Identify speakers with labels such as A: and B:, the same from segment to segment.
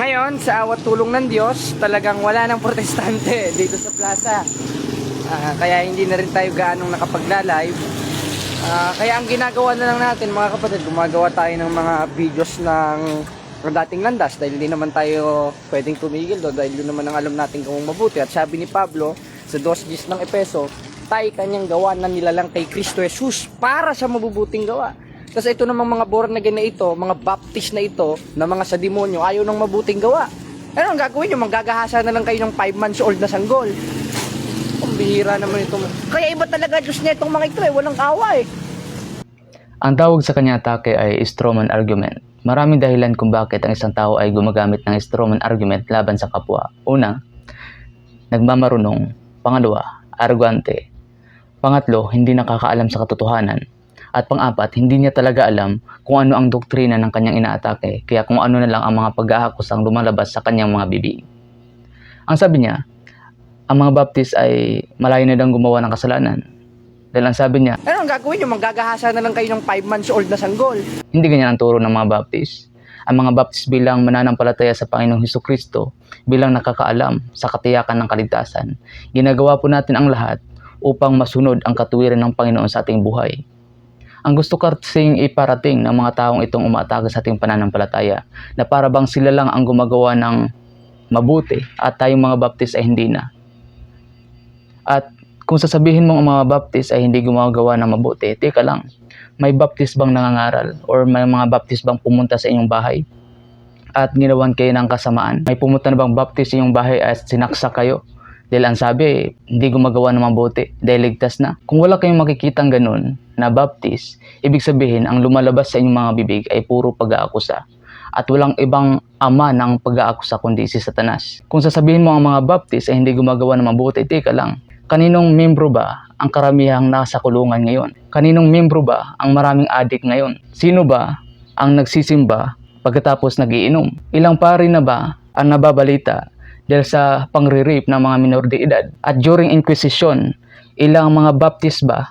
A: Ngayon, sa awat tulong ng Diyos, talagang wala ng protestante dito sa plaza. Ah, kaya hindi na rin tayo gaanong nakapagla-live. Ah, kaya ang ginagawa na lang natin mga kapatid, gumagawa tayo ng mga videos ng ng dating landas dahil hindi naman tayo pwedeng tumigil doon dahil yun naman ang alam natin kung mabuti. At sabi ni Pablo sa 2 gis ng Epeso, tayo kanyang gawa na nilalang kay Kristo Jesus para sa mabubuting gawa. Kasi ito namang mga born again na ito, mga baptist na ito, na mga sa demonyo, ayaw ng mabuting gawa. Ano ang gagawin nyo? Manggagahasa na lang kayo ng 5 months old na sanggol. Ang bihira naman ito. Kaya iba talaga Diyos na itong mga ito eh. Walang awa eh.
B: Ang tawag sa kanya atake ay strawman argument. Maraming dahilan kung bakit ang isang tao ay gumagamit ng strawman argument laban sa kapwa. Una, nagmamarunong. Pangalawa, arrogante. Pangatlo, hindi nakakaalam sa katotohanan. At pang-apat, hindi niya talaga alam kung ano ang doktrina ng kanyang inaatake, kaya kung ano na lang ang mga pag-aakusang lumalabas sa kanyang mga bibig. Ang sabi niya, ang mga baptist ay malayo na lang gumawa ng kasalanan. Dahil ang sabi niya,
A: Ano ang gagawin nyo? Manggagahasa na lang kayo ng 5 months old na sanggol.
B: Hindi ganyan ang turo ng mga Baptist. Ang mga Baptist bilang mananampalataya sa Panginoong Hesus Kristo, bilang nakakaalam sa katiyakan ng kaligtasan, ginagawa po natin ang lahat upang masunod ang katuwiran ng Panginoon sa ating buhay. Ang gusto kasing iparating ng mga taong itong umaatake sa ating pananampalataya na para bang sila lang ang gumagawa ng mabuti at tayong mga Baptist ay hindi na. At kung sasabihin mong ang mga Baptist ay hindi gumagawa ng mabuti, teka lang, may Baptist bang nangangaral or may mga Baptist bang pumunta sa inyong bahay at ginawan kayo ng kasamaan? May pumunta na bang Baptist sa inyong bahay at sinaksak kayo? Dahil ang sabi, hindi gumagawa ng mabuti dahil ligtas na. Kung wala kayong makikitang ganun na Baptist, ibig sabihin ang lumalabas sa inyong mga bibig ay puro pag-aakusa at walang ibang ama ng pag-aakusa kundi si Satanas. Kung sasabihin mo ang mga Baptist ay hindi gumagawa ng mabuti, teka lang, kaninong membro ba ang karamihang nasa kulungan ngayon? Kaninong membro ba ang maraming adik ngayon? Sino ba ang nagsisimba pagkatapos nagiinom? Ilang pari na ba ang nababalita dahil sa pangre-rape ng mga minor de edad? At during Inquisition, ilang mga Baptist ba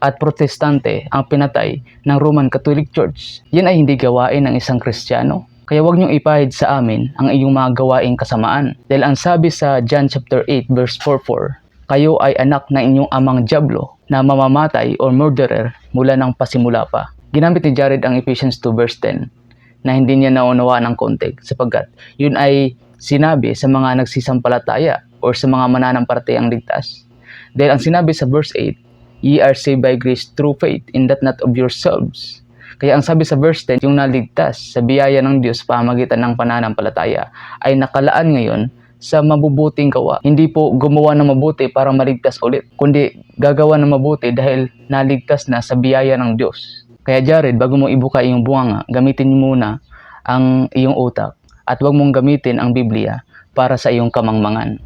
B: at protestante ang pinatay ng Roman Catholic Church. Yan ay hindi gawain ng isang Kristiyano. Kaya huwag niyong ipahid sa amin ang iyong mga gawaing kasamaan. Dahil ang sabi sa John chapter 8 verse 44, kayo ay anak ng inyong amang Diablo na mamamatay or murderer mula ng pasimula pa. Ginamit ni Jared ang Ephesians 2 verse 10 na hindi niya naunawa ng context sapagkat yun ay sinabi sa mga nagsisampalataya or sa mga mananampalatayang ligtas. Dahil ang sinabi sa verse 8, Ye are saved by grace through faith, in that not of yourselves. Kaya ang sabi sa verse 10, yung naligtas sa biyaya ng Diyos pamagitan ng pananampalataya ay nakalaan ngayon sa mabubuting gawa. Hindi po gumawa ng mabuti para maligtas ulit, kundi gagawa ng mabuti dahil naligtas na sa biyaya ng Diyos. Kaya Jared, bago mo ibuka iyong bunganga, gamitin mo muna ang iyong utak at huwag mong gamitin ang Biblia para sa iyong kamangmangan.